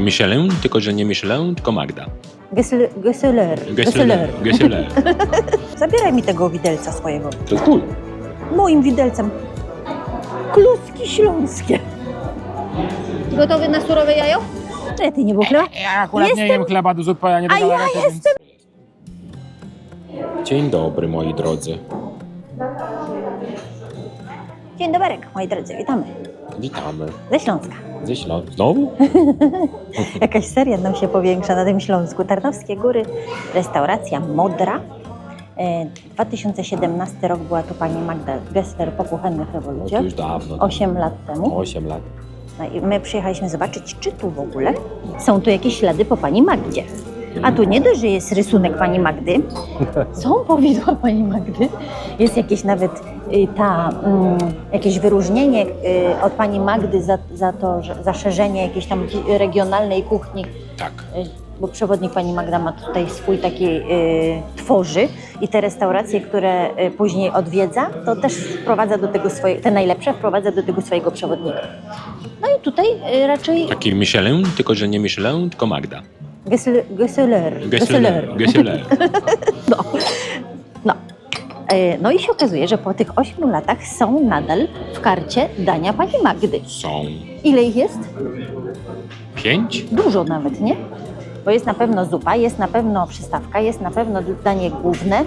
Michelin, tylko że nie Michelin, tylko Magda. Gessler. Gessler. Gesseler. Gesseler. Zabieraj mi tego widelca swojego. To jest cool. Moim widelcem. Kluski śląskie. Gotowy na surowe jajo? Nie, ty nie było chleba? Ja akurat Jestem- nie jem chleba do zupy, ja nie A ja jestem- Dzień dobry, moi drodzy. Dzień dobry, moi drodzy, witamy. Witamy. Ze Śląska. Ze Śląska. Znowu? Jakaś seria nam się powiększa na tym Śląsku. Tarnowskie Góry, restauracja Modra. E, 2017 rok była tu pani Magda Gessler po kuchennych No rewolucjach. już dawno. 8 lat temu. 8 lat. No i my przyjechaliśmy zobaczyć, czy tu w ogóle są tu jakieś ślady po pani Magdzie. A tu nie dość, że jest rysunek pani Magdy, są powidła pani Magdy, jest jakieś nawet ta, mm, jakieś wyróżnienie y, od pani Magdy za, za to, że za szerzenie jakiejś tam regionalnej kuchni, Tak. y, bo przewodnik pani Magda ma tutaj swój taki y, tworzy i te restauracje, które y, później odwiedza, to też wprowadza do tego swoje, te najlepsze wprowadza do tego swojego przewodnika. No i tutaj raczej Taki Michelin, tylko że nie Michelin, tylko Magda. Gessler. Gessler. Gesseler. Gesseler. No. No. E, no i się okazuje, że po tych 8 latach są nadal w karcie dania pani Magdy. Są Ile ich jest? pięć? Dużo nawet, nie? Bo jest na pewno zupa, jest na pewno przystawka, jest na pewno danie główne, e,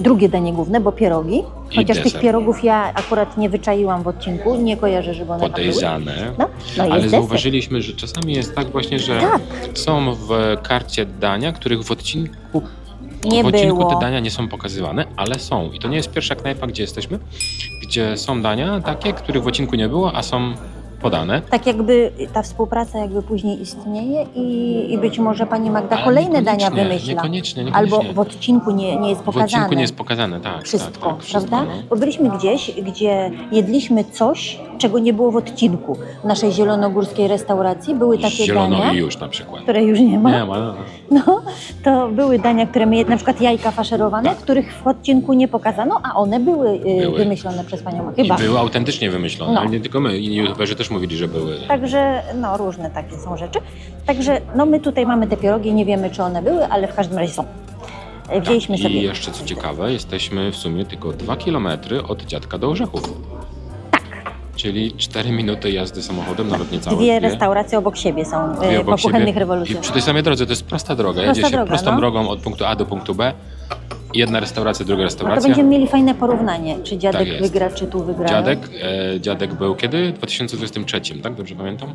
drugie danie główne, bo pierogi. I Chociaż tych deser. pierogów ja akurat nie wyczaiłam w odcinku, nie kojarzę, żeby one tam były. Podejrzane. No, no Ale jest deser. zauważyliśmy, że czasami jest tak właśnie, że Tak. są w karcie dania, których w odcinku Nie w odcinku było. te dania nie są pokazywane, ale są. I to nie jest pierwsza knajpa, gdzie jesteśmy, gdzie są dania takie, których w odcinku nie było, a są podane. Tak jakby ta współpraca jakby później istnieje i, i być może pani Magda Ale kolejne dania niekoniecznie, wymyśla. Niekoniecznie, Albo niekoniecznie. w odcinku nie, nie jest W pokazane. odcinku nie jest pokazane, tak. wszystko, tak, tak, prawda? no. Bo byliśmy gdzieś, gdzie jedliśmy coś, czego nie było w odcinku. W naszej zielonogórskiej restauracji były takie Zielono dania, i już na przykład. które już nie ma. Nie ma. no. No, to były dania, które my, na przykład jajka faszerowane, których w odcinku nie pokazano, a one były, y, Były. wymyślone przez panią I chyba. były autentycznie wymyślone, No. ale nie tylko my. Inni youtuberzy też mówili, że były. Także, no, różne takie są rzeczy. Także, no, my tutaj mamy te pierogi, nie wiemy, czy one były, ale w każdym razie są. E, Wzięliśmy tak. sobie... I jeszcze co ciekawe, jesteśmy w sumie tylko dwa kilometry od dziadka do Orzechów. Tak. Czyli 4 minuty jazdy samochodem, nawet niecałe. Dwie restauracje obok siebie są Dwie e, obok po kuchennych I rewolucjach. przy tej samej drodze to jest prosta droga. Prosta Jedzie się droga, prostą no. drogą od punktu A do punktu B. Jedna restauracja, druga No to restauracja. będziemy mieli fajne porównanie, czy dziadek Tak wygra, czy tu wygra. Dziadek, e, dziadek był kiedy? W 2023, tak? Dobrze pamiętam?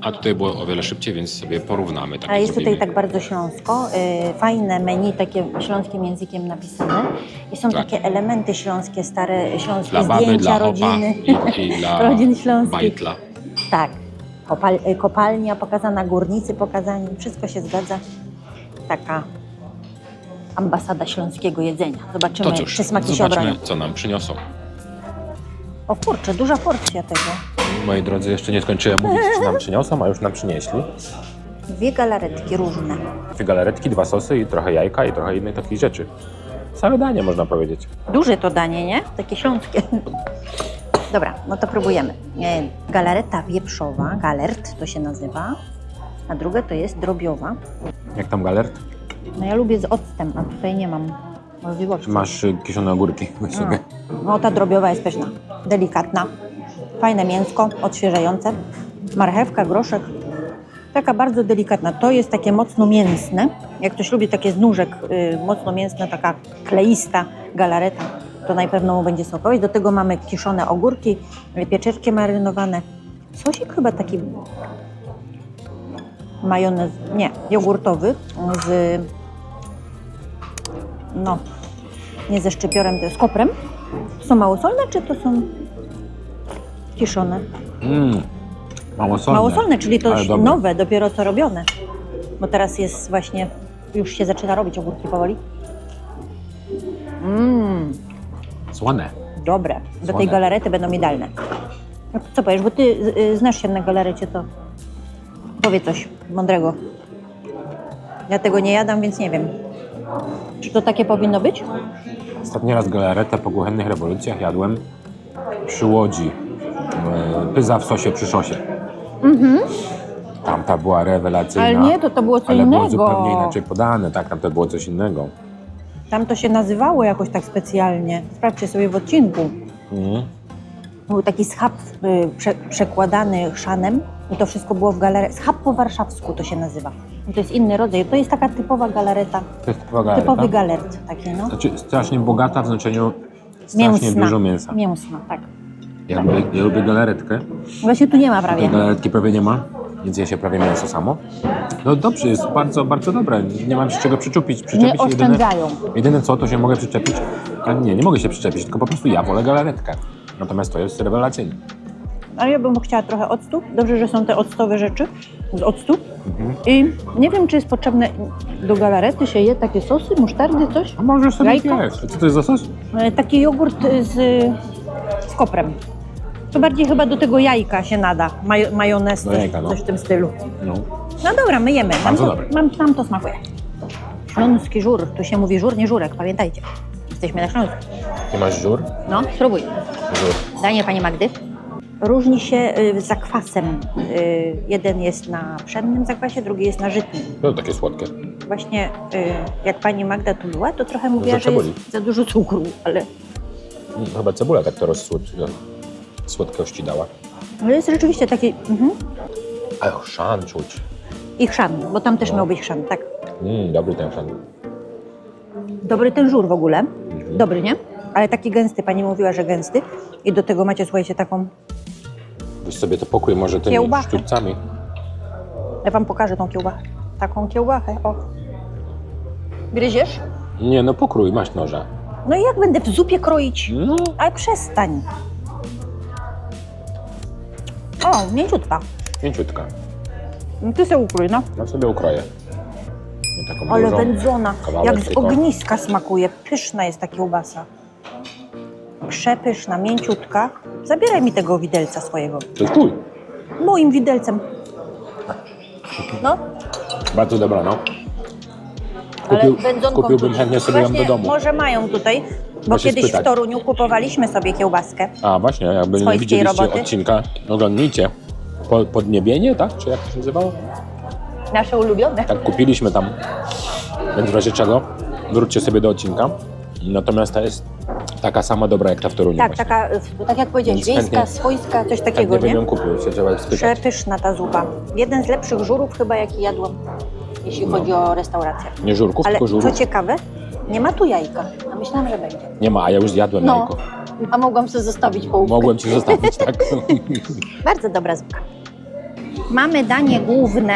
A tutaj było o wiele szybciej, więc sobie porównamy. Tak Ale jest zrobimy. tutaj tak bardzo śląsko, y, fajne menu, takie śląskim językiem napisane i są Tak. takie elementy śląskie, stare śląskie Dla baby, zdjęcia dla opa rodziny, i, i dla rodzin śląskich. bajtla. Tak, Kopal, y, kopalnia pokazana, górnicy pokazani, wszystko się zgadza. Taka ambasada śląskiego jedzenia. Zobaczymy, To cóż, czy smaki się obronią. zobaczmy, co nam przyniosą. O kurczę, duża porcja tego. Moi drodzy, jeszcze nie skończyłem mówić, co nam przyniosą, a już nam przynieśli. Dwie galaretki różne. Dwie galaretki, dwa sosy i trochę jajka i trochę innych takich rzeczy. Całe danie, można powiedzieć. Duże to danie, nie? Takie śląskie. Dobra, no to próbujemy. E, Galareta wieprzowa, galert to się nazywa, a druga to jest drobiowa. Jak tam galert? No ja lubię z octem, a tutaj nie mam możliwości. Masz y, kiszone ogórki. Weź No. sobie. No ta drobiowa jest pyszna, delikatna, fajne mięsko, odświeżające, marchewka, groszek. Taka bardzo delikatna. To jest takie mocno mięsne. Jak ktoś lubi takie z nóżek y, mocno mięsne, taka kleista galareta, to najpewno mu będzie sokować. Do tego mamy kiszone ogórki, y, pieczywki marynowane. Sosik chyba taki majonez, nie, jogurtowy z no, nie ze szczypiorem, to z koprem. Są małosolne, czy to są kiszone? Mm, małosolne. Małosolne, czyli to Ale już dobre. nowe, dopiero co robione. Bo teraz jest właśnie, już się zaczyna robić ogórki powoli. Mmm, Słone. dobre. Do tej galarety będą idealne. Co powiesz, bo ty y, y, znasz się na galarecie, to powiedz coś mądrego. Ja tego nie jadam, więc nie wiem. Czy to takie powinno być? Ostatni raz galaretę po kuchennych rewolucjach jadłem przy Łodzi. E, Pyza w sosie przy szosie. Tamta była rewelacyjna. Ale nie, to to było co ale innego. było zupełnie inaczej podane, tak, tam to było coś innego. Tam to się nazywało jakoś tak specjalnie. Sprawdźcie sobie w odcinku. Mhm. Był taki schab y, prze, przekładany szanem i to wszystko było w galerii. Schab po warszawsku to się nazywa. I to jest inny rodzaj. To jest taka typowa galareta. To jest typowa galereta. Typowy galert taki, no. Znaczy strasznie bogata w znaczeniu strasznie Mięsna. dużo mięsa. Mięsna, tak. Ja lubię, ja lubię galaretkę. Właśnie tu nie ma prawie. Tej galaretki prawie nie ma, więc je się prawie mięso samo. No dobrze, jest bardzo, bardzo dobre. Nie mam się czego przyczepić. Nie przyczepić jedyne, oszczędzają. jedyne co, to się mogę przyczepić. A nie, nie mogę się przyczepić, tylko po prostu ja wolę galaretkę. Natomiast to jest rewelacyjne. Ale ja bym chciała trochę octu. Dobrze, że są te octowe rzeczy z octu. Mhm. I nie wiem, czy jest potrzebne do galarety się je takie sosy, musztardy, coś. A możesz sobie Jajko? jeść. A Co to jest za sos? E, Taki jogurt z, z koprem. To bardziej chyba do tego jajka się nada. Maj, majonez, Do coś, jajka, no. coś w tym stylu. No. No dobra, my jemy. Nam Bardzo to, dobre. mam, nam to smakuje. Śląski żur. Tu się mówi żur, nie żurek, pamiętajcie. Jesteśmy na Śląsku. Ty masz żur? No, spróbuj. Danie pani Magdy. Różni się y, zakwasem. Y, jeden jest na pszennym zakwasie, drugi jest na żytnim. No takie słodkie. Właśnie y, jak pani Magda tu była, to trochę mówiła, Za że cebuli. jest za dużo cukru, ale Mm, Chyba cebula tak to rozsłod... słodkości dała. ale jest rzeczywiście taki mhm. Ale chrzan czuć. i chrzan, bo tam też No. miał być chrzan, tak. Mm, dobry ten chrzan. Dobry ten żur w ogóle. Mhm. Dobry, nie? Ale taki gęsty, pani mówiła, że gęsty. I do tego macie, słuchajcie, taką, Weź sobie to pokój może tymi Kiełbachę. sztućcami. ja wam pokażę tą kiełbachę. Taką kiełbachę, o. Gryziesz? Nie, no pokrój, masz noża. No i jak będę w zupie kroić? No, Ale przestań. O, mięciutka. pięciutka. No Ty sobie ukrój, no. Ja sobie ukroję. Nie taką Ale dużą. wędzona, kawałek jak z tylko. ogniska smakuje. Pyszna jest ta kiełbasa. Przepyszna, mięciutka. Zabieraj mi tego widelca swojego. To jest twój. Moim widelcem. No, Bardzo dobra, no. ale Kupił, wędzonką kupiłbym czuć. chętnie sobie ją Właśnie, do domu. Może mają tutaj, bo się kiedyś spytać. w Toruniu kupowaliśmy sobie kiełbaskę. A właśnie, jakby nie Swojskiej widzieliście roboty. odcinka, oglądnijcie. Po, podniebienie, tak? Czy jak to się nazywało? Nasze ulubione. Tak, kupiliśmy tam. Więc w razie czego wróćcie sobie do odcinka. Natomiast ta jest taka sama dobra jak ta w Toruniu. Tak, właśnie. taka, tak jak powiedziałeś, Więc wiejska, chętnie- swojska, coś takiego, bym nie? ją kupił, się trzeba spytać. Przepyszna ta zupa. Jeden z lepszych żurów chyba, jaki jadłam, jeśli No. chodzi o restaurację. Nie żurków, Ale tylko żurów. co ciekawe, nie ma tu jajka. A myślałam, że będzie. Nie ma, a ja już zjadłem No, jajko. a mogłam sobie zostawić połówkę. Mogłem ci zostawić, tak? Bardzo dobra zupka. Mamy danie główne.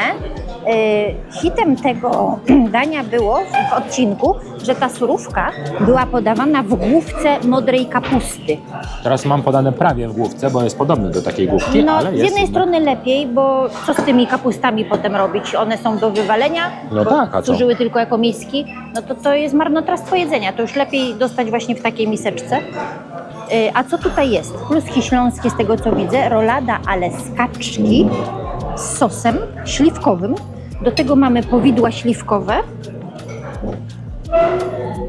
Yy, Hitem tego dania było w odcinku, że ta surówka była podawana w główce modrej kapusty. Teraz mam podane prawie w główce, bo jest podobny do takiej główki, No, ale z jednej strony lepiej, bo co z tymi kapustami potem robić? One są do wywalenia, No bo tak, a co? służyły tylko jako miski. No to to jest marnotrawstwo jedzenia. To już lepiej dostać właśnie w takiej miseczce. Yy, A co tutaj jest? Kluski śląskie z tego co widzę, rolada, ale z kaczki z sosem śliwkowym. Do tego mamy powidła śliwkowe.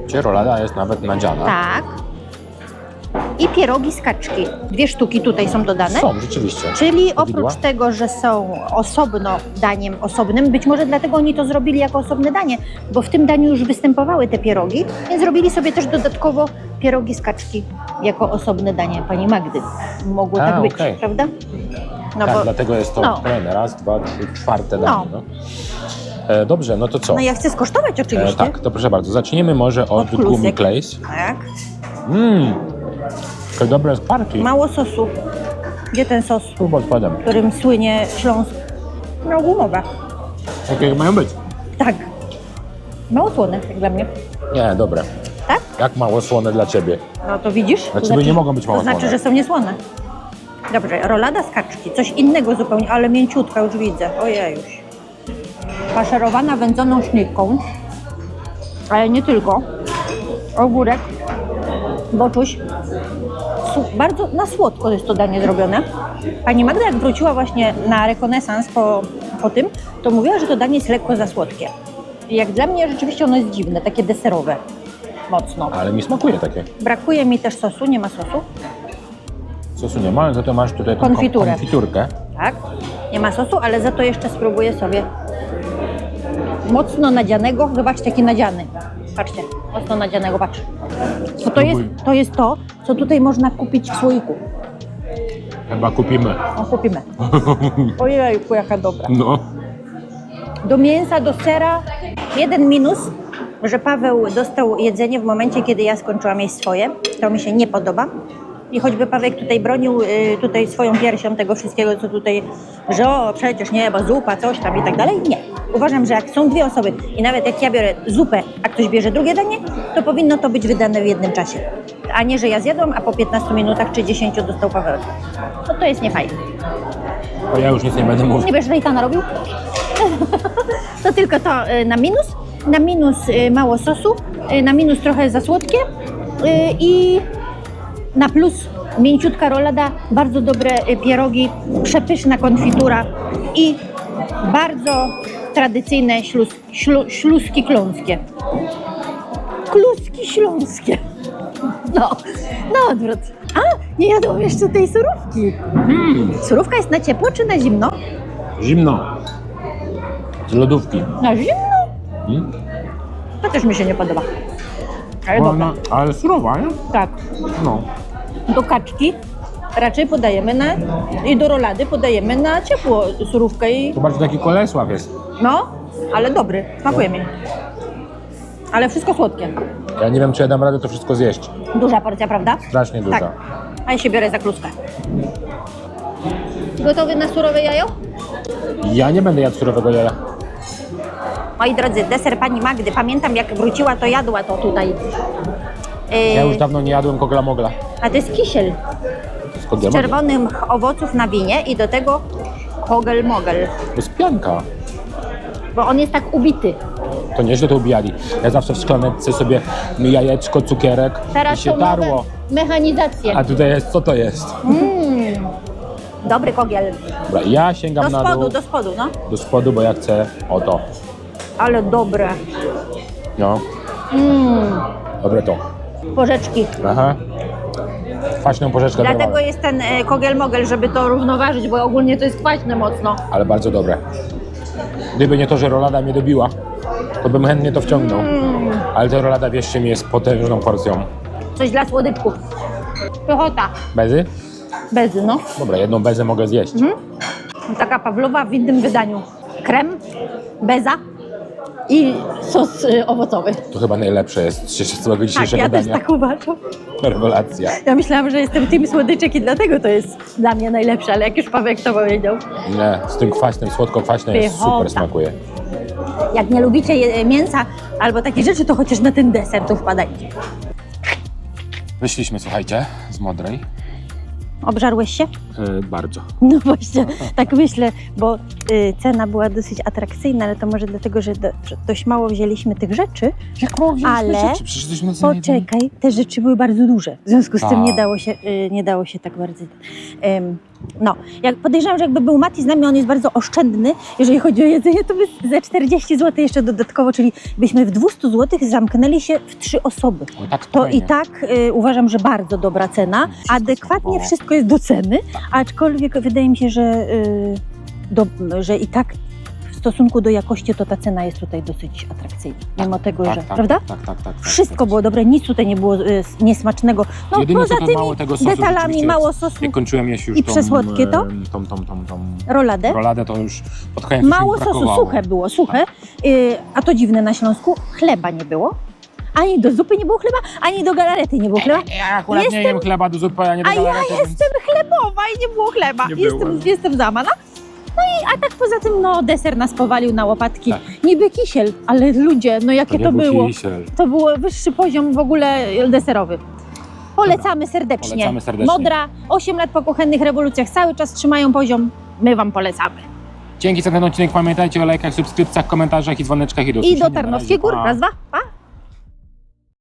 Gdzie rolada jest nawet nadziana. Tak. I pierogi z kaczki. Dwie sztuki tutaj są dodane. Są, rzeczywiście. Czyli Powidła? oprócz tego, że są osobno daniem osobnym, być może dlatego oni to zrobili jako osobne danie, bo w tym daniu już występowały te pierogi, więc zrobili sobie też dodatkowo pierogi z kaczki jako osobne danie pani Magdy. Mogło A, tak być, okej. prawda? No tak, bo dlatego jest to no. kolejne. Raz, dwa, trzy, czwarte No. danie. No. E, dobrze, no to co? no ja chcę skosztować oczywiście. E, tak, to proszę bardzo. Zacznijmy może od, Od klusek. gumi Clays. tak. Mmm, to dobre skwarki. Mało sosu. Gdzie ten sos, spodem. którym słynie Śląsk? No gumowe. Jakie jak mają być? Tak. Mało słone, jak dla mnie. Nie, dobre. Tak? Jak mało słone dla ciebie. No to widzisz? Dla to ciebie nie mogą być mało To znaczy, słone. że są niesłone. Dobrze, rolada z kaczki. Coś innego zupełnie, ale mięciutka, już widzę. Ojejuś. Faszerowana wędzoną śliwką. Ale nie tylko. Ogórek, boczuś. Bardzo na słodko jest to danie zrobione. Pani Magda, jak wróciła właśnie na rekonesans po, po tym, to mówiła, że to danie jest lekko za słodkie. I jak dla mnie rzeczywiście ono jest dziwne, takie deserowe. Mocno. Ale mi smakuje takie. Brakuje mi też sosu, nie ma sosu. Sosu nie ma, ale za to masz tutaj tą Konfiturę. konfiturkę. Tak. Nie ma sosu, ale za to jeszcze spróbuję sobie mocno nadzianego. Zobaczcie, jaki nadziany. Patrzcie, mocno nadzianego, patrz. Bo to jest, to jest to, co tutaj można kupić w słoiku. Chyba kupimy. O, kupimy. Ojejku, jaka dobra. No. Do mięsa, do sera. Jeden minus, że Paweł dostał jedzenie w momencie, kiedy ja skończyłam jeść swoje. To mi się nie podoba. I choćby Paweł tutaj bronił y, tutaj swoją piersią tego wszystkiego, co tutaj, że o, przecież nie, bo zupa, coś tam i tak dalej. Nie. Uważam, że jak są dwie osoby i nawet jak ja biorę zupę, a ktoś bierze drugie danie, to powinno to być wydane w jednym czasie. A nie, że ja zjadłam, a po 15 minutach czy 10 dostał Paweł. No to jest niefajne. O, ja już nic nie będę mówił. Nie wiesz, że i narobił? to tylko to y, na minus. Na minus y, mało sosu, y, na minus trochę za słodkie y, i na plus mięciutka rolada, bardzo dobre pierogi, przepyszna konfitura i bardzo tradycyjne śluz, ślu, śluzki kląskie. Kluski śląskie. No, na odwrót. A, nie jadłam jeszcze tej surówki. Hmm, Surówka jest na ciepło czy na zimno? zimno. Z lodówki. Na zimno? To też mi się nie podoba. Ale dobra. Ona, ale surowa, nie? Tak. No. Do kaczki raczej podajemy na... i do rolady podajemy na ciepło surówkę i... Zobaczcie, taki kolesław jest. No, ale dobry. Smakuje mi. Ale wszystko słodkie. Ja nie wiem, czy ja dam radę to wszystko zjeść. Duża porcja, prawda? Strasznie duża. Tak. A ja się biorę za kluskę. Gotowy na surowe jajo? Ja nie będę jadł surowego jaja. Moi drodzy, deser pani Magdy. Pamiętam jak wróciła, to jadła to tutaj. Yy, Ja już dawno nie jadłem kogla mogla. a to jest kisiel. Z czerwonych owoców na winie i do tego kogel mogel, To jest pianka. bo on jest tak ubity. To nieźle to ubijali. Ja zawsze w szklaneczce sobie jajeczko, cukierek Teraz i się są tarło. nowe mechranizacje. A tutaj jest, co to jest? Mm. Dobry kogiel. Dobra, ja sięgam Do na spodu, dół, do spodu, no. do spodu, bo ja chcę o to. Ale dobre. No, Mm. dobre to. Porzeczki. Aha. Kwaśną porzeczkę Dlatego jest ten e, kogel mogel, żeby to równoważyć, bo ogólnie to jest kwaśne mocno. ale bardzo dobre. Gdyby nie to, że rolada mnie dobiła, to bym chętnie to wciągnął. Mm. Ale ta rolada, wierzcie mi, jest potężną porcją. Coś dla słodyczków. Pychota. Bezy? Bezy, no. Dobra, jedną bezę mogę zjeść. Mhm. Taka Pawlowa w innym wydaniu. Krem, beza i sos y, owocowy. To chyba najlepsze jest z całego Tak, dzisiejszego ja też dania. tak uważam. Rewelacja. Ja myślałam, że jestem tym słodyczek i dlatego to jest dla mnie najlepsze, ale jak już Paweł to powiedział. Nie, z tym kwaśnym, słodko-kwaśnym jest Pychota. super smakuje. Jak nie lubicie je- mięsa albo takie rzeczy, to chociaż na ten deser to wpadajcie. Wyszliśmy, słuchajcie, z Modrej. Obżarłeś się? Yy, bardzo. No właśnie, tak myślę, bo y, cena była dosyć atrakcyjna, ale to może dlatego, że, do, że dość mało wzięliśmy tych rzeczy. Jak mało wzięliśmy Ale- rzeczy? Przecież jesteśmy na cenie Poczekaj, te rzeczy były bardzo duże. W związku z tym Tak. nie dało się, y, nie dało się tak bardzo. No, jak podejrzewam, że jakby był Mati z nami, on jest bardzo oszczędny, jeżeli chodzi o jedzenie, to by ze 40 zł jeszcze dodatkowo, czyli byśmy w 200 zł zamknęli się w trzy osoby. O, tak To fajnie. i tak y, uważam, że bardzo dobra cena. Wszystko Adekwatnie wszystko jest do ceny, aczkolwiek wydaje mi się, że, y, do, że i tak stosunku do jakości to ta cena jest tutaj dosyć atrakcyjna. Mimo tego, tak, że. tak, prawda? Tak, tak, tak. tak Wszystko tak. było dobre, nic tutaj nie było y, niesmacznego. No Jedyne, poza tymi mało tego sosu, detalami, mało sosu, Jak kończyłem jeść już I tą, przesłodkie to? Tą, tą, tą, tą roladę. roladę, to już pod koniec Mało sosu, suche było, suche. Y, a to dziwne na Śląsku, chleba nie było. Ani do zupy nie było chleba, ani do galarety nie było chleba. Ja akurat nie Jestem- jem chleba do zupy, a nie do A ja galarety, więc- jestem chlebowa i nie było chleba. Nie jestem, byłem. jestem załamana. No i a tak poza tym, no deser nas powalił na łopatki. Tak. Niby kisiel, ale ludzie, no jakie to, był było. kisiel. To było wyższy poziom w ogóle deserowy. Polecamy serdecznie. Polecamy serdecznie. Modra, 8 lat po kuchennych rewolucjach cały czas trzymają poziom. My Wam polecamy. Dzięki za ten odcinek. Pamiętajcie o lajkach, subskrypcjach, komentarzach i dzwoneczkach i do I do Tarnowskiej pa. Raz, dwa, pa!